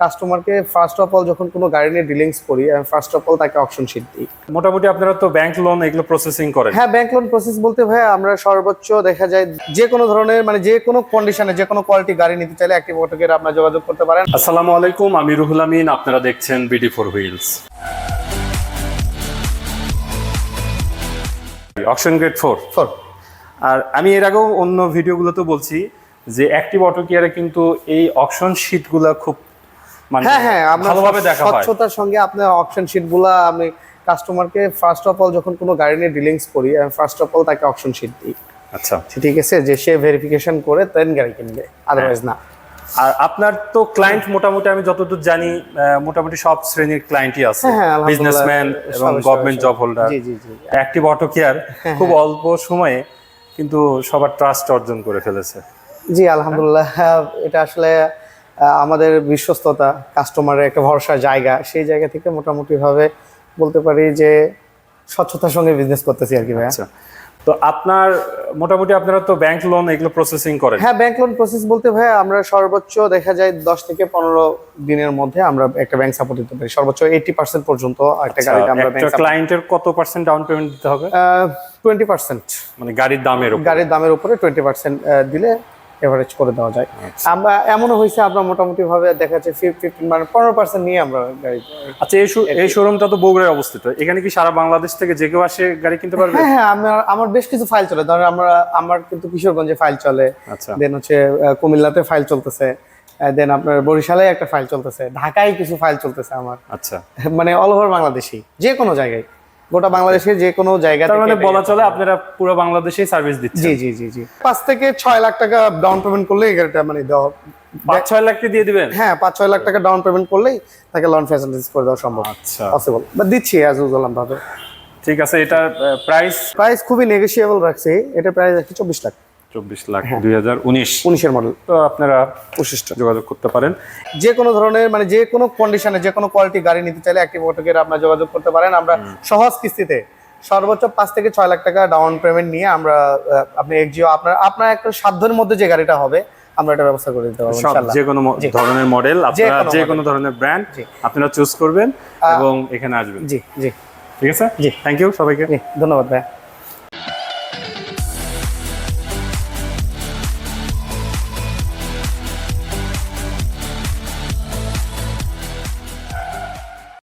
কাস্টমারকে first of all যখন কোনো গাড়ি নিয়ে ডিলিংস করি আমি ফার্স্ট অফ অল তাকে অপশন শিট দিই। মোটামুটি আপনারা তো ব্যাংক লোন এগুলো প্রসেসিং করেন। হ্যাঁ ব্যাংক লোন প্রসেস বলতে ভাই আমরা সর্বোচ্চ দেখা যায় যে কোনো ধরনের মানে যে কোনো কন্ডিশনে যে কোনো কোয়ালিটি গাড়ি নিতে চাইলে অ্যাক্টিভ অটোকের আপনার যোগাযোগ করতে পারেন। আসসালামু আলাইকুম আমি রুহুল আমিন আপনারা দেখছেন BD four wheels auction grade four four আর আমি এর আগেও অন্য ভিডিওগুলোতে বলছি যে অ্যাক্টিভ অটো কেয়ারে কিন্তু এই অকশন শিটগুলো খুব হ্যাঁ হ্যাঁ আমরা ভালোভাবে দেখা হয়। স্বচ্ছতার সঙ্গে আপনার অপশন শিটগুলো আমি কাস্টমারকে ফার্স্ট অফ অল যখন কোনো গাড়ি নিয়ে ডিলিংস করি আমি ফার্স্ট অফ অল তাকে অপশন শিট দিই। আচ্ছা। ঠিক আছে যে সে ভেরিফিকেশন করে দেন গাড়ি কিনবে আদারওয়াইজ না। আর আপনার তো ক্লায়েন্ট মোটামুটি আমি যতদূর জানি মোটামুটি সব শ্রেণির ক্লায়েন্টই আছে। হ্যাঁ, হ্যাঁ, বিজনেসম্যান এবং গভর্নমেন্ট জব হোল্ডার জি, জি, জি। অ্যাক্টিভ অটো কেয়ার খুব অল্প সময়ে কিন্তু সবার ট্রাস্ট অর্জন করে ফেলেছে। জি আলহামদুলিল্লাহ হ্যাঁ, এটা আসলে আমাদের বিশ্বস্ততা কাস্টমারের একটা ভরসার জায়গা সেই জায়গা থেকে মোটামুটি ভাবে বলতে পারি যে স্বচ্ছতার সঙ্গে বিজনেস করতেছি আর কি ভাইয়া। আচ্ছা। তো আপনার মোটামুটি আপনারা তো ব্যাংক লোন এগুলো প্রসেসিং করেন। হ্যাঁ ব্যাংক লোন প্রসেস বলতে ভাই আমরা সর্বোচ্চ দেখা যায় দশ থেকে পনেরো দিনের মধ্যে আমরা একটা ব্যাংক সাপোর্ট দিতে পারি। সর্বোচ্চ এইটি পার্সেন্ট পর্যন্ত একটা গাড়িতে আমরা আচ্ছা, একটা ক্লায়েন্টের কত পার্সেন্ট ডাউন পেমেন্ট দিতে হবে? টোয়েন্টি পার্সেন্ট মানে গাড়ির দামের উপর। গাড়ির দামের উপরে টোয়েন্টি পার্সেন্ট দিলে এভারেজ করে দেওয়া যায়। আচ্ছা। আমরা এমনও হয়েছে আমরা মোটামুটি ভাবে দেখা যাচ্ছে ফিফটিন মানে পনেরো পার্সেন্ট নিয়ে আমরা গাড়ি আচ্ছা এই এই শোরুমটা তো বগুড়ায় অবস্থিত। এখানে কি সারা বাংলাদেশ থেকে যে কেউ আসে গাড়ি কিনতে পারবে? হ্যাঁ হ্যাঁ আমার আমার বেশ কিছু ফাইল চলে। ধরেন আমরা আমার কিন্তু কিশোরগঞ্জে ফাইল চলে। আচ্ছা। দেন হচ্ছে কুমিল্লাতে ফাইল চলতেছে। দেন আপনার বরিশালে একটা ফাইল চলতেছে। ঢাকায় কিছু ফাইল চলতেছে আমার। আচ্ছা। মানে অল ওভার বাংলাদেশি যে কোনো জায়গায়। গোটা বাংলাদেশের যে কোনো জায়গা তার মানে বলা চলে আপনারা পুরো বাংলাদেশে সার্ভিস দিচ্ছেন। জি জি জি জি। পাঁচ থেকে ছয় লাখ টাকা ডাউন পেমেন্ট করলে এটা গাড়িটা মানে দেওয়া পাঁচ ছয় লাখ কি দিয়ে দিবেন? হ্যাঁ পাঁচ ছয় লাখ টাকা ডাউন পেমেন্ট করলেই তাকে লোন ফ্যাসিলিটিস করে দেওয়া সম্ভব। আচ্ছা। পসিবল বা দিচ্ছি অ্যাজ ইউজুয়াল আমরা ঠিক আছে এটা প্রাইস প্রাইস খুবই নেগোসিয়েবল রাখছি। এটা প্রাইস রাখছি চব্বিশ লাখ। চব্বিশ লাখ দুই হাজার উনিশ। উনিশের মডেল তো আপনারা পঁচিশটা যোগাযোগ করতে পারেন। যে কোনো ধরনের মানে যে কোনো কন্ডিশনে যে কোনো কোয়ালিটি গাড়ি নিতে চাইলে অ্যাক্টিভ অটোকের আপনার যোগাযোগ করতে পারেন। আমরা সহজ কিস্তিতে সর্বোচ্চ পাঁচ থেকে ছয় লাখ টাকা ডাউন পেমেন্ট নিয়ে আমরা আপনি এক্সিও আপনার আপনার একটা সাধ্যের মধ্যে যে গাড়িটা হবে আমরা এটা ব্যবস্থা করে দিতে পারব ইনশাআল্লাহ। যে কোনো ধরনের মডেল আপনারা যে কোনো ধরনের ব্র্যান্ড আপনারা চুজ করবেন এবং এখানে আসবেন। জি জি। ঠিক আছে? জি। থ্যাংক ইউ সবাইকে। ধন্যবাদ ভাই